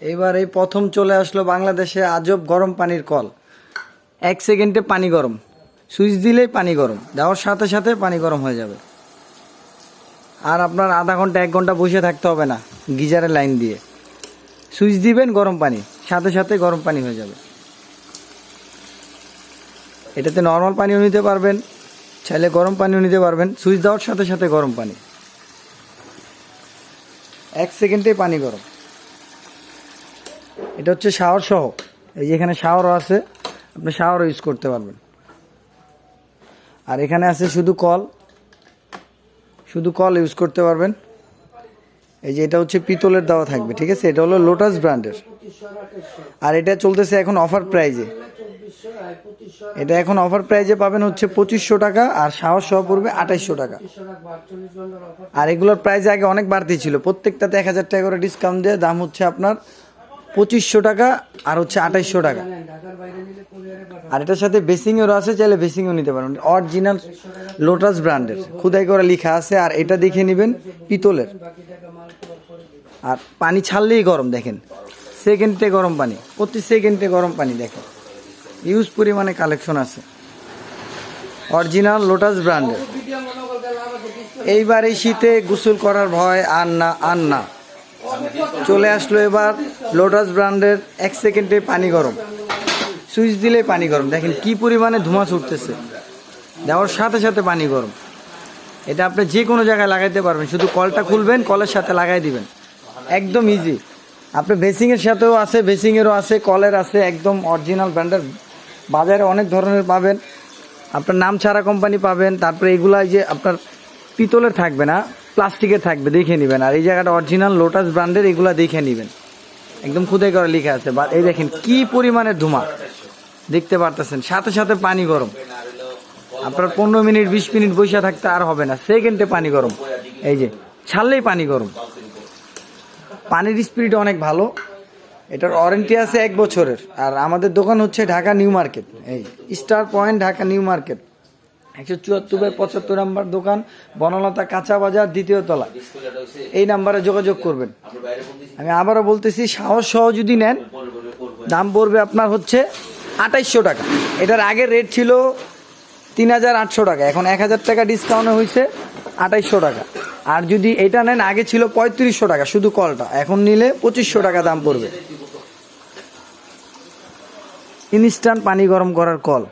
এবার এই প্রথম চলে আসলো বাংলাদেশে আজব গরম পানির কল। এক সেকেন্ডে পানি গরম। সুইচ দিলেই পানি গরম। দেওয়ার সাথে সাথে পানি গরম হয়ে যাবে। আর আপনার আধা ঘণ্টা, এক ঘণ্টা বসে থাকতে হবে না, গিজারের লাইন দিয়ে। সুইচ দিবেন, গরম পানি। সাথে সাথে গরম পানি হয়ে যাবে। এটাতে নর্মাল পানিও নিতে পারবেন, চাইলে গরম পানিও নিতে পারবেন। সুইচ দেওয়ার সাথে সাথে গরম পানি। এক সেকেন্ডে পানি গরম। এটা হচ্ছে শাওয়ার সহ। এই যে এখানে শাওয়ারও আছে, আপনি শাওয়ারও ইউজ করতে পারবেন। আর এখানে আছে শুধু কল শুধু কল ইউজ করতে পারবেন। এই যে এটা হচ্ছে পিতলের দেওয়া থাকবে, ঠিক আছে? এটা হলো লোটাস ব্র্যান্ডের আর এটা চলতেছে এখন অফার প্রাইজে এটা এখন অফার প্রাইজে পাবেন হচ্ছে পঁচিশশো টাকা, আর সাহস সহ পড়বে আঠাইশশো টাকা। আর এগুলোর প্রাইস আগে অনেক বাড়তি ছিল, প্রত্যেকটাতে এক হাজার টাকা করে ডিসকাউন্ট দিয়ে দাম হচ্ছে আপনার পঁচিশশো টাকা আর হচ্ছে আঠাইশশো টাকা। আর এটার সাথে বেসিংয়েরও আছে, চাইলে বেসিংও নিতে পারেন। অরিজিনাল লোটাস ব্র্যান্ডের খুদাই করা লেখা আছে, আর এটা দেখে নেবেন পিতলের। আর পানি ছাড়লেই গরম, দেখেন। সেকেন্ডে গরম পানি, প্রতি সেকেন্ডে গরম পানি, দেখেন। ইউজ পরিমাণে কালেকশন আছে। অরিজিনাল লোটাস ব্র্যান্ডের এইবার এই শীতে গোসল করার ভয় আর না আর না। চলে আসলো এবার লোটাস ব্র্যান্ডের এক সেকেন্ডে পানি গরম। সুইচ দিলে পানি গরম। দেখেন কি পরিমাণে ধোঁয়া ছুটতেছে দেওয়ার সাথে সাথে পানি গরম। এটা আপনি যে কোনো জায়গায় লাগাইতে পারবেন। শুধু কলটা খুলবেন, কলের সাথে লাগাই দিবেন। একদম ইজি আপনি বেসিংয়ের সাথেও আছে বেসিংয়েরও আছে, কলের আছে। একদম অরিজিনাল ব্র্যান্ডের বাজারে অনেক ধরনের পাবেন। আপনার নাম ছাড়া কোম্পানি পাবেন। তারপরে এগুলা যে আপনার পিতলের থাকবে না প্লাস্টিকের থাকবে, দেখে নেবেন। আর এই জায়গাটা অরিজিনাল লোটাস ব্র্যান্ডের এগুলা দেখে নেবেন। একদম খুদাই করে লেখা আছে। বা এই দেখেন কি পরিমাণের ধোঁয়া দেখতে পারতেছেন, সাথে সাথে পানি গরম। আপনার পনেরো মিনিট, বিশ মিনিট বসে থাকতে আর হবে না। সেকেন্ডে পানি গরম। এই যে, ছাড়লেই পানি গরম। পানির স্পিড অনেক ভালো। এটার ওয়ারেন্টি আছে এক বছরের। আর আমাদের দোকান হচ্ছে ঢাকা নিউ মার্কেট। এই, star point Dhaka new market. একশো চুয়াত্তর বাই পঁচাত্তর নাম্বার দোকান, বনলতা কাঁচা বাজার দ্বিতীয় তলা। এই নাম্বারে যোগাযোগ করবেন। আমি আবারও বলতেছি, সাহস সহ যদি নেন। দাম পড়বে আপনার হচ্ছে আঠাইশশো টাকা। এটার আগের রেট ছিল তিন হাজার আটশো টাকা। এখন এক হাজার টাকা ডিসকাউন্ট হয়েছে আঠাইশশো টাকা। আর যদি এটা নেন, আগে ছিল পঁয়ত্রিশশো টাকা, শুধু কলটা। এখন নিলে পঁচিশশো টাকা দাম পড়বে। ইনস্ট্যান্ট পানি গরম করার কল